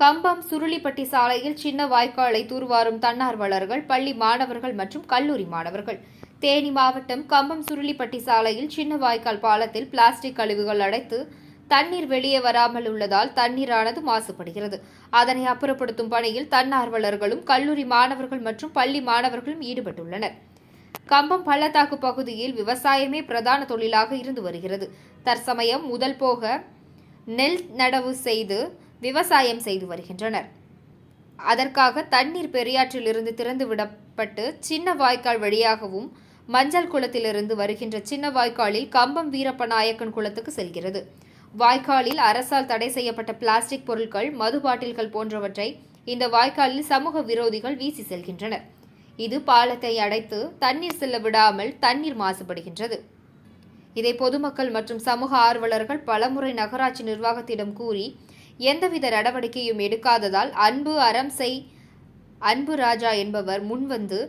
கம்பம் சுருளிப்பட்டி சாலையில் சின்ன வாய்க்காலை தூர்வாரும் தன்னார்வலர்கள் பள்ளி மாணவர்கள் மற்றும் கல்லூரி மாணவர்கள். தேனி மாவட்டம் கம்பம் சுருளிப்பட்டி சாலையில் சின்ன வாய்க்கால் பாலத்தில் பிளாஸ்டிக் கழிவுகள் அடைத்து தண்ணீர் வெளியே வராமல் உள்ளதால் தண்ணீரானது மாசுபடுகிறது. அதனை அப்புறப்படுத்தும் பணியில் தன்னார்வலர்களும் கல்லூரி மாணவர்கள் மற்றும் பள்ளி மாணவர்களும் ஈடுபட்டுள்ளனர். கம்பம் பள்ளத்தாக்கு பகுதியில் விவசாயமே பிரதான தொழிலாக இருந்து வருகிறது. தற்சமயம் முதல் போக நெல் நடவு செய்து விவசாயம் செய்து வருகின்றனர். அதற்காக தண்ணீர் பெரியாற்றிலிருந்து திறந்து விடப்பட்டு சின்ன வாய்க்கால் வழியாகவும் மஞ்சள் குளத்திலிருந்து வருகின்ற சின்ன வாய்க்காலில் கம்பம் வீரப்ப நாயக்கன் குளத்துக்கு செல்கிறது. வாய்க்காலில் அரசால் தடை செய்யப்பட்ட பிளாஸ்டிக் பொருட்கள் மது பாட்டில்கள் போன்றவற்றை இந்த வாய்க்காலில் சமூக விரோதிகள் வீசி செல்கின்றனர். இது பாலத்தை அடைத்து தண்ணீர் செல்ல விடாமல் தண்ணீர் மாசுபடுகின்றது. இதை பொதுமக்கள் மற்றும் சமூக ஆர்வலர்கள் பலமுறை நகராட்சி நிர்வாகத்திடம் கூறி எந்தவித நடவடிக்கையும் எடுக்காததால் அன்பு அறம் செய் அன்பு ராஜா என்பவர் முன்வந்து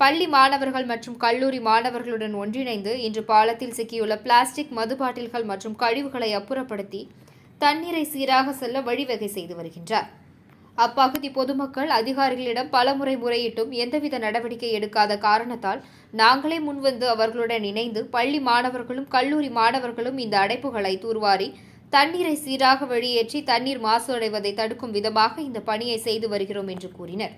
பள்ளி மாணவர்கள் மற்றும் கல்லூரி மாணவர்களுடன் ஒன்றிணைந்து இன்று பாலத்தில் சிக்கியுள்ள பிளாஸ்டிக் மது பாட்டில்கள் மற்றும் கழிவுகளை அப்புறப்படுத்தி தண்ணீரை சீராக செல்ல வழிவகை செய்து வருகின்றார். அப்பகுதி பொதுமக்கள் அதிகாரிகளிடம் பலமுறை முறையிட்டும் எந்தவித நடவடிக்கை எடுக்காத காரணத்தால் நாங்களே முன்வந்து அவர்களுடன் இணைந்து பள்ளி மாணவர்களும் கல்லூரி மாணவர்களும் இந்த அடைப்புகளை தூர்வாரி தண்ணீரை சீராக வெளியேற்றி தண்ணீர் மாசு அடைவதை தடுக்கும் விதமாக இந்த பணியை செய்து வருகிறோம் என்று கூறினர்.